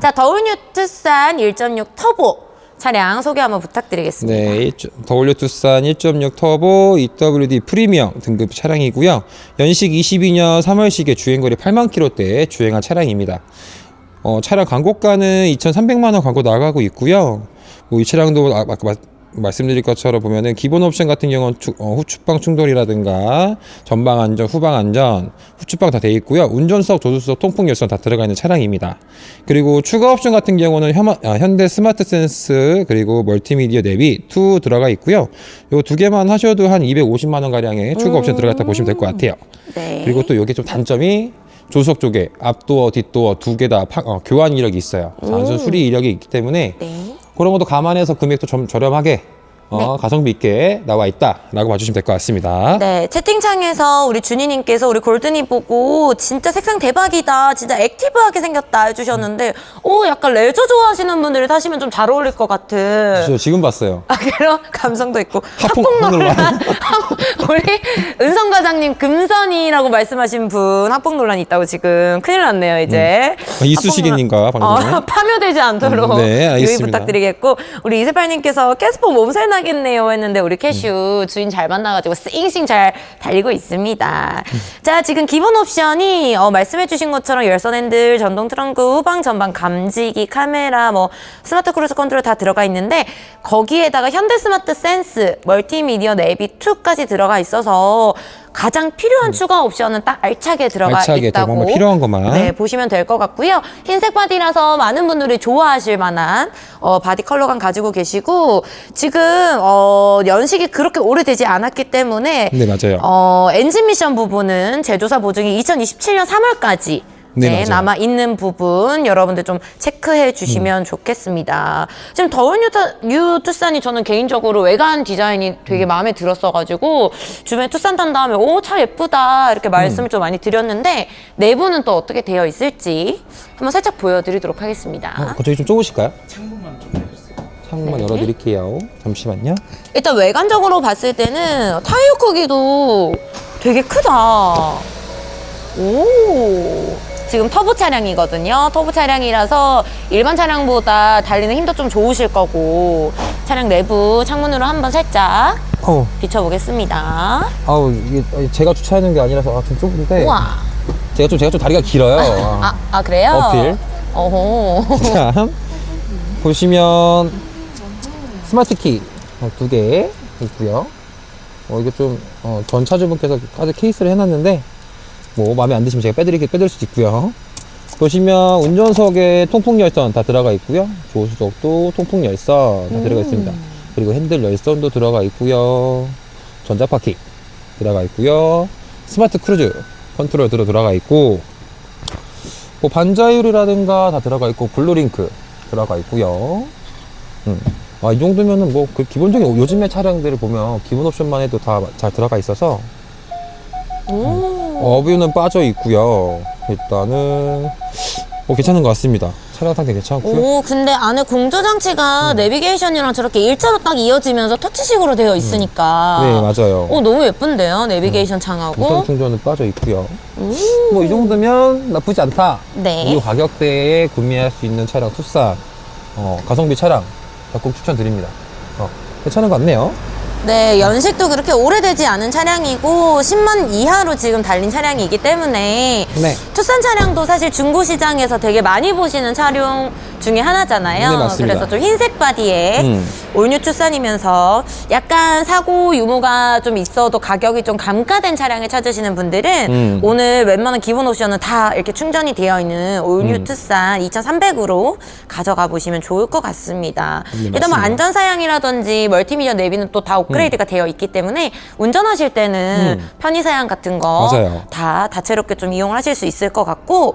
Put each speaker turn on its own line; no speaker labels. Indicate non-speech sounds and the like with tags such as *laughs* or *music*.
자, 더울뉴 투싼 1.6 터보 차량 소개 한번 부탁드리겠습니다.
네, 더올류 투싼 1.6 터보 EWD 프리미엄 등급 차량이고요. 연식 22년 3월식에 주행거리 8만 킬로대 주행한 차량입니다. 어, 차량 광고가는 2,300만 원 광고 나가고 있고요. 뭐 이 차량도 아, 아까 말- 말씀드릴 것처럼 보면은 기본 옵션 같은 경우는 추- 어, 후추방 충돌이라든가 전방 안전, 후방 안전, 후추방 다 돼 있고요. 운전석, 조수석, 통풍 열선 다 들어가 있는 차량입니다. 그리고 추가 옵션 같은 경우는 혐- 아, 현대 스마트 센스 그리고 멀티미디어 내비 2 들어가 있고요. 요 두 개만 하셔도 한 250만 원 가량의 추가 옵션 들어갔다 보시면 될 것 같아요.
네.
그리고 또 여기 좀 단점이 조수석 쪽에 앞도어, 뒷도어 두 개 다 교환 이력이 있어요. 안전 수리 이력이 있기 때문에
네.
그런 것도 감안해서 금액도 좀 저렴하게 어, 가성비 있게 나와 있다라고 봐주시면 될 것 같습니다.
네, 채팅창에서 우리 준희님께서 우리 골든이 보고 진짜 색상 대박이다, 진짜 액티브하게 생겼다 해주셨는데, 오, 약간 레저 좋아하시는 분들이 타시면 좀 잘 어울릴 것 같은.
저 지금 봤어요.
아, 그런 *laughs* 감성도 있고.
하품
논란. *laughs* 우리 은성 과장님 금선이라고 말씀하신 분 합폭 논란이 있다고 지금 큰일 났네요, 이제.
아, 이쑤시개님과 방송에.
어, *laughs* 파묘되지 않도록
음, 네,
유의
알겠습니다.
부탁드리겠고, 우리 이세팔님께서 캐스퍼 몸살 나겠네요 했는데, 우리 캐슈 주인 잘 만나가지고 싱싱 잘 달리고 있습니다. 자, 지금 기본 옵션이 어, 말씀해주신 것처럼 열선 핸들, 전동 트렁크, 후방, 전방 감지기, 카메라, 뭐 스마트 크루즈 컨트롤 다 들어가 있는데 거기에다가 현대 스마트 센스, 멀티미디어 내비 2까지 들어가 있어서 가장 필요한 추가 옵션은 딱 알차게 들어가
알차게
있다고
정말 필요한 것만.
네, 보시면 될 것 같고요. 흰색 바디라서 많은 분들이 좋아하실 만한 어, 바디 컬러감 가지고 계시고 지금 어, 연식이 그렇게 오래되지 않았기 때문에
네, 맞아요.
어, 엔진 미션 부분은 제조사 보증이 2027년 3월까지
네,
네. 남아 있는 부분 여러분들 좀 체크해 주시면
음.
좋겠습니다. 지금 더운 뉴타, 뉴 투싼이 저는 개인적으로 외관 디자인이 되게
음.
마음에 들었어가지고 주변에 투싼 탄 다음에 오 차 예쁘다 이렇게
음.
말씀을 좀 많이 드렸는데 내부는 또 어떻게 되어 있을지 한번 살짝 보여드리도록 하겠습니다.
어, 그쪽이 좀 좁으실까요? 창문만 좀 열어주세요. 창문만
네.
열어드릴게요. 잠시만요.
일단 외관적으로 봤을 때는 타이어 크기도 되게 크다. 오. 지금 터보 차량이거든요. 터보 차량이라서 일반 차량보다 달리는 힘도 좀 좋으실 거고 차량 내부 창문으로 한번 살짝
어,
비춰보겠습니다.
아우 이게 제가 주차하는 게 아니라서 아, 좀 좁은데.
우와.
제가 좀 제가 좀 다리가 길어요.
아, 아 그래요?
어필.
어허. *laughs*
자, 보시면 스마트 키두 개 있고요. 어, 이거 좀 어, 전 차주분께서 카드 케이스를 해놨는데 뭐 마음에 안 드시면 제가 빼드리게 빼드릴 수도 있고요. 보시면 운전석에 통풍 열선 다 들어가 있고요. 조수석도 통풍 열선 다 들어가 있습니다. 그리고 핸들 열선도 들어가 있고요. 전자 파킹 들어가 있고요. 스마트 크루즈 컨트롤 들어 들어가 있고 뭐 반자율이라든가 다 들어가 있고 블루링크 들어가 있고요. 음. 아, 이 정도면은 뭐 그 기본적인 요즘의 차량들을 보면 기본 옵션만 해도 다 잘 들어가 있어서
오.
어뷰는 빠져 있고요. 일단은 뭐 괜찮은 것 같습니다. 차량 상태 괜찮고요.
오, 근데 안에 공조 장치가
음.
내비게이션이랑 저렇게 일자로 딱 이어지면서 터치식으로 되어 있으니까.
네 맞아요.
오, 너무 예쁜데요? 내비게이션 창하고.
무선 충전은 빠져 있고요.
음.
뭐이 정도면 나쁘지 않다.
네.
이 가격대에 구매할 수 있는 차량 투싼 어, 가성비 차량 적극 추천드립니다. 어, 괜찮은 것 같네요.
네, 연식도 그렇게 오래되지 않은 차량이고 10만 이하로 지금 달린 차량이기 때문에
네.
투싼 차량도 사실 중고 시장에서 되게 많이 보시는 차량 중에 하나잖아요.
네, 맞습니다.
그래서 좀 흰색 바디에
음.
올뉴 투싼이면서 약간 사고 유무가 좀 있어도 가격이 좀 감가된 차량을 찾으시는 분들은
음.
오늘 웬만한 기본 옵션은 다 이렇게 충전이 되어 있는 올뉴
음.
투싼 2,300으로 가져가 보시면 좋을 것 같습니다.
네,
일단 뭐
맞습니다.
안전 사양이라든지 멀티미디어 내비는 또 다 업그레이드가 되어 있기 때문에 운전하실 때는
음.
편의 사양 같은 거
맞아요.
다 다채롭게 좀 이용하실 수 있을 것 같고